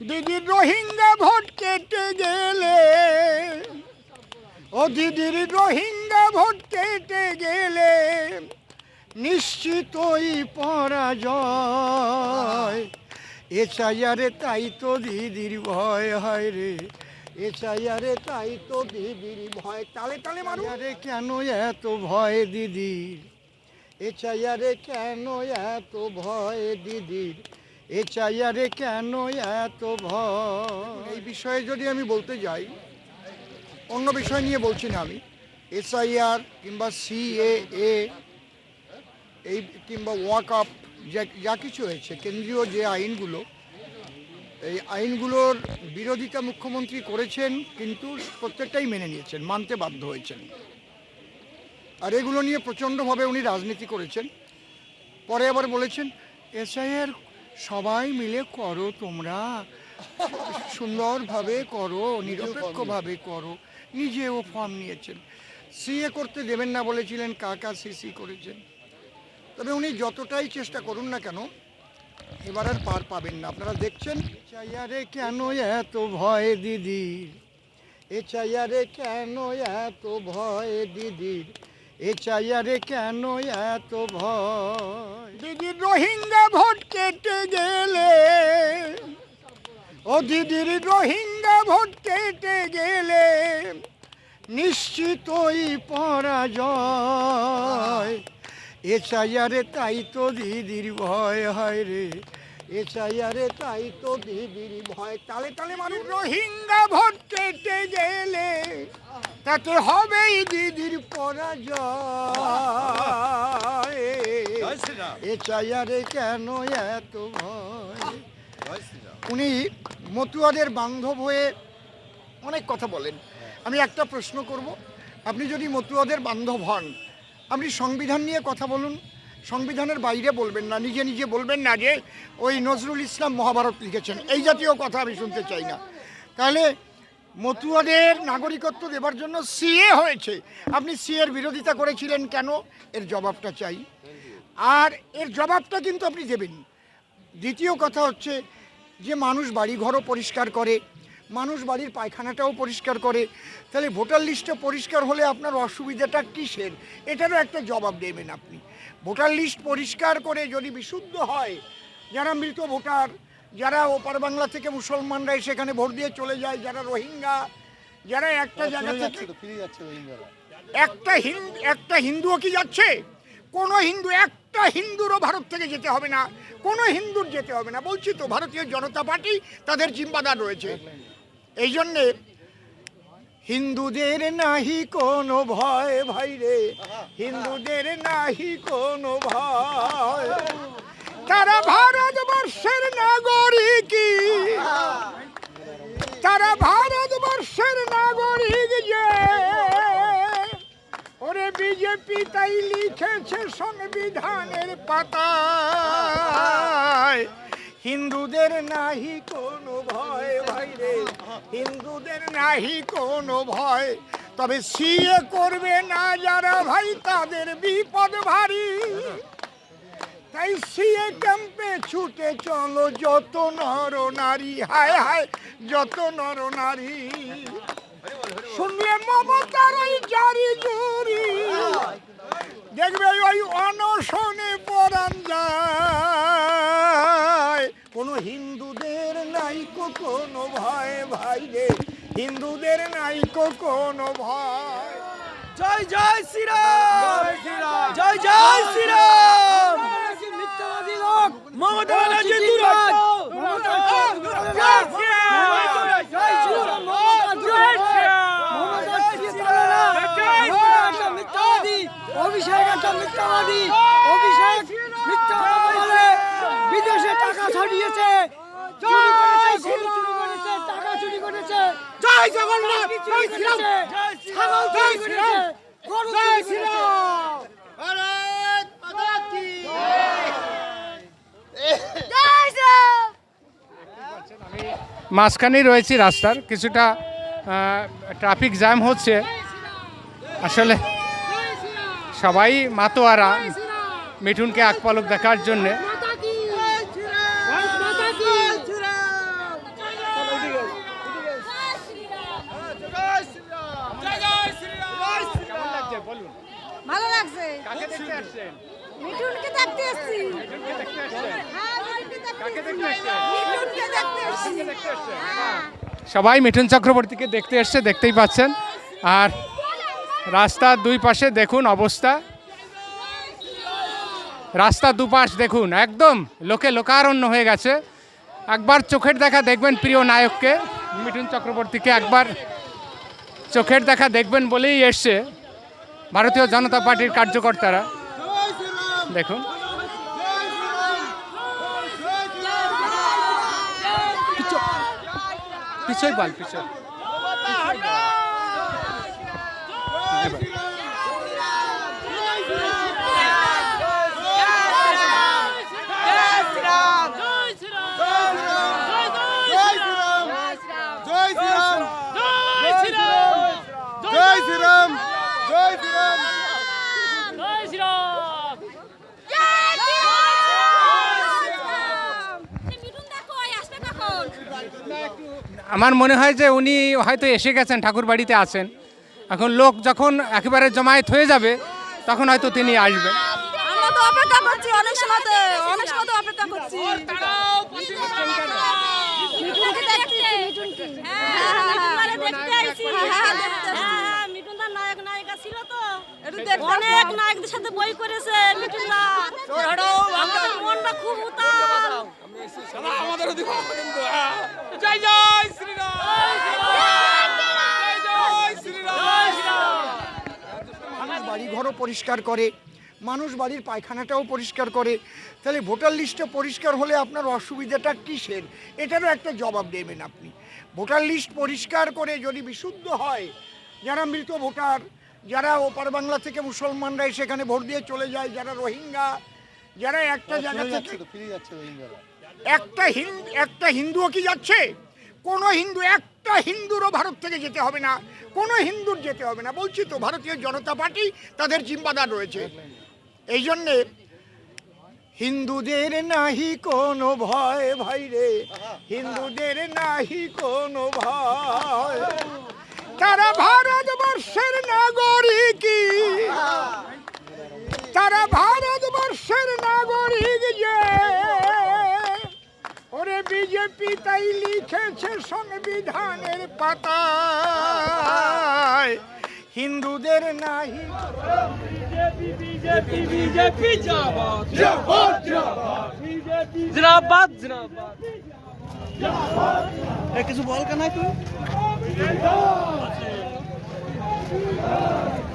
দিদির রোহিঙ্গা ভোট কেটে গেলে। ও দিদির রোহিঙ্গা ভোট কেটে গেলে নিশ্চিতই পরাজয়। এছাইয়ারে তাই তো দিদির ভয় হয় রে। এছাইয়ারে তাই তো দিদির ভয়। তালে তালে মারু। আরে কেন এত ভয় দিদির? এছাইয়ারে কেন এত ভয় দিদির? এছাইয়ারে কেন এত ভয়? এই বিষয়ে যদি আমি বলতে যাই, অন্য বিষয় নিয়ে বলছি না আমি। এসআইআর কিংবা সিএএ এই কিংবা ওয়াক আপ যা কিছু হয়েছে, কেন্দ্রীয় যে আইনগুলো, এই আইনগুলোর বিরোধিতা মুখ্যমন্ত্রী করেছেন, কিন্তু প্রত্যেকটাই মেনে নিয়েছেন, মানতে বাধ্য হয়েছেন। আর এগুলো নিয়ে প্রচণ্ডভাবে উনি রাজনীতি করেছেন। পরে আবার বলেছেন এসআইআর সবাই মিলে করো তোমরা। সুন্দরভাবে করো, নিরপেক্ষভাবে করো। নিজেও ফর্ম নিয়েছেন। সিএ করতে দেবেন না বলেছিলেন, কাকা সিসি করেছেন। তবে উনি যতটাই চেষ্টা করুন না কেন, এবার আর পার পাবেন না। আপনারা দেখছেন? চাইয়ারে কেন এত ভয় দিদির? এ চাইয়ারে কেন এত ভয় দিদির? এ চাইয়ারে কেন এত ভয়? দিদির রোহিঙ্গা ভোট কেটে গেলে। ও দিদির রোহিঙ্গা ভোট কেটে গেলে নিশ্চিতই পরাজয়। এছাইয়ারে তাই তো দিদির ভয় হয় রে। এছাইয়ারে তাই তো দিদির ভয়। তালে তালে মানুষ রোহিঙ্গা ভোট কেটে গেলে তাতে হবেই দিদির পরাজয়। এছাইয়ারে কেন এত ভয়? উনি মতুয়াদের বান্ধব হয়ে অনেক কথা বলেন। আমি একটা প্রশ্ন করব। আপনি যদি মতুয়াদের বান্ধব হন আপনি সংবিধান নিয়ে কথা বলুন। সংবিধানের বাইরে বলবেন না, নিজে নিজে বলবেন না যে ওই নজরুল ইসলাম মহাভারত লিখেছেন। এই জাতীয় কথা আমি শুনতে চাই না। তাহলে মতুয়াদের নাগরিকত্ব দেবার জন্য সিএ হয়েছে। আপনি সিএর বিরোধিতা করেছিলেন কেন? এর জবাবটা চাই। আর এর জবাবটা কিন্তু আপনি দেবেন। দ্বিতীয় কথা হচ্ছে যে মানুষ বাড়ি ঘরও পরিষ্কার করে, মানুষ বাড়ির পায়খানাটাও পরিষ্কার করে, তাহলে ভোটার লিস্টটা পরিষ্কার হলে আপনার অসুবিধাটা কিসের? এটারও একটা জবাব দেবেন আপনি। ভোটার লিস্ট পরিষ্কার করে যদি বিশুদ্ধ হয় যারা মৃত ভোটার যারা ওপার বাংলা থেকে মুসলমানরা সেখানে ভোট দিয়ে চলে যায় যারা রোহিঙ্গা যারা একটা জায়গা থেকে একটা হিন্দু একটা হিন্দুও কি যাচ্ছে? কোনো হিন্দু একটা হিন্দুরও ভারত থেকে যেতে হবে না কোনো হিন্দুর যেতে হবে না। বলছি তো ভারতীয় জনতা পার্টি তাদের জিম্বাদার রয়েছে। এই জন্যে হিন্দুদের নাহি কোনো ভয় ভাই রে। হিন্দুদের নাহি কোনো ভয়। তারা ভারতবর্ষের নাগরিকই তারা ভারতবর্ষের নাগরিক যে। ওরে বিজেপি তাই লিখেছে সংবিধানের পাতায়। হিন্দুদের নাহি কোনো ভয়, ভাই রে। হিন্দুদের নাহি কোনো ভয়। তবে সিএ করবে না যারা, ভাই, তাদের বিপদ ভারী। তাই সিএ ক্যাম্পে ছুটে চলো, যত নর নারী, হায় হায়, যত নর নারী। শুনলে মমতার ওই জারি জুরি দেখবে ওই অনশনে পরান যায়। ভয় ভাই রে হিন্দুদের নাইকো কোনো ভয়। জয় জয় শ্রীরাম! জয় জয় শ্রীরাম! মিথ্যাবাদী লোক মমতা ব্যানার্জি হও মমতা জয় শ্রীরাম জয় শ্রীরাম জয় মিথ্যাবাদী অভিষেক একটা মিথ্যাবাদী অভিষেক মিথ্যা কথা বলে বিদেশে টাকা ছড়িয়েছে চুরি করেছে গরু চুরি করেছে টাকা চুরি করেছে জয় জগন্নাথ জয় শ্রীরাম গরু চুরি করেছে ভারত মাতা কি মাঝখানেই রয়েছি রাস্তার কিছুটা ট্রাফিক জ্যাম হচ্ছে। আসলে সবাই মাতোয়ারা মিঠুনকে এক পলক দেখার জন্যে। মিঠুনকে দেখতে এসেছি হ্যাঁ মিঠুনকে দেখতে এসেছি মিঠুনকে দেখতে এসেছি হ্যাঁ। সবাই মিঠুন চক্রবর্তীকে দেখতে এসছে দেখতেই পাচ্ছেন। আর রাস্তার দুই পাশে দেখুন অবস্থা। রাস্তার দুপাশ দেখুন একদম লোকে লোকারণ্য হয়ে গেছে। একবার চোখের দেখা দেখবেন প্রিয় নায়ককে। মিঠুন চক্রবর্তীকে একবার চোখের দেখা দেখবেন বলেই এসছে। ভারতীয় জনতা পার্টির কার্যকর্তারা। দেখুন। পিছই বল পিছই জয় জয় শ্রীরাম জয় শ্রীরাম আমার মনে হয় যে উনি হয়তো এসে গেছেন ঠাকুর বাড়িতে আছেন। এখন লোক যখন একেবারে জমায়েত হয়ে যাবে তখন হয়তো তিনি আসবেন। আমরা তো অপেক্ষা করছি অনেক সময় অনেক সময় তো অপেক্ষা করছি। দেখতে আইছি। নায়ক ছিল তো অনেক নায়কদের সাথে বই করেছে আমাদের মনটা খুব উতাল। মানুষ বাড়ি ঘরও পরিষ্কার করে মানুষ বাড়ির পায়খানাটাও পরিষ্কার করে। তাহলে ভোটার লিস্টটা পরিষ্কার হলে আপনার অসুবিধাটা কিসের? এটারও একটা জবাব দেবেন আপনি। ভোটার লিস্ট পরিষ্কার করে যদি বিশুদ্ধ হয় যারা মৃত ভোটার যারা ওপার বাংলা থেকে মুসলমানরা সেখানে ভোট দিয়ে চলে যায় যারা রোহিঙ্গা যারা একটা জায়গা থেকে একটা হিন্দু একটা হিন্দুও কি যাচ্ছে? কোনো হিন্দু একটা হিন্দুরও ভারত থেকে যেতে হবে না। কোনো হিন্দুর যেতে হবে না। বলছি তো ভারতীয় জনতা পার্টি তাদের জিম্বাদার রয়েছে। এই জন্যে হিন্দুদের নাহি কোনো ভয় ভাই রে। হিন্দুদের নাহি কোনো ভয়। তারা ভারতবর্ষের নাগরিকই তারা ভারতবর্ষের নাগরিক যে। ওরে বিজেপি তাই লিখেছে সংবিধানের পাতায়। হিন্দুদের নাহি। কিছু বল কেন তুই Thank you.